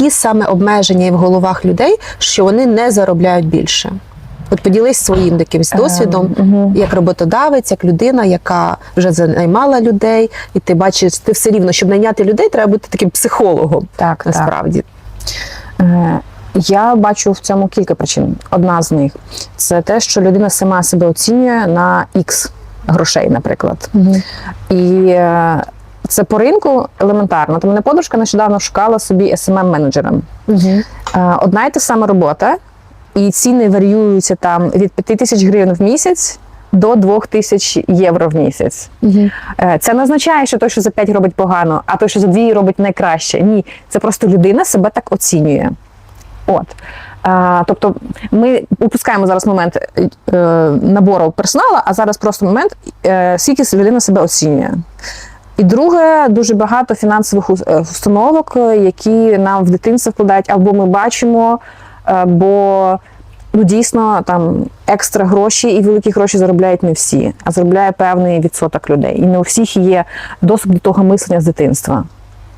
які саме обмеження є в головах людей, що вони не заробляють більше? От поділись своїм якимсь досвідом, мгм. як роботодавець, як людина, яка вже займала людей, і ти бачиш, ти все рівно, щоб найняти людей, треба бути таким психологом. Так, так. Насправді. Е, Я бачу в цьому кілька причин. Одна з них це те, що людина сама себе оцінює на X грошей, наприклад. І е, це по ринку елементарно. То мене подружка нещодавно шукала собі smm менеджером Е, Одна й та сама робота, і ціни варіюються там від 5 тисяч гривень в місяць до 2 тисяч євро в місяць. Е, Це не означає, що той, що за 5 робить погано, а той, що за 2 робить найкраще. Ні, це просто людина себе так оцінює. От. А, тобто ми упускаємо зараз момент е, набору персоналу, а зараз просто момент, е, скільки людина себе оцінює. І друге, дуже багато фінансових е, установок, е, які нам в дитинство вкладають, або ми бачимо, е, бо ну, дійсно там екстра гроші і великі гроші заробляють не всі, а заробляє певний відсоток людей. І не у всіх є доступ до того мислення з дитинства.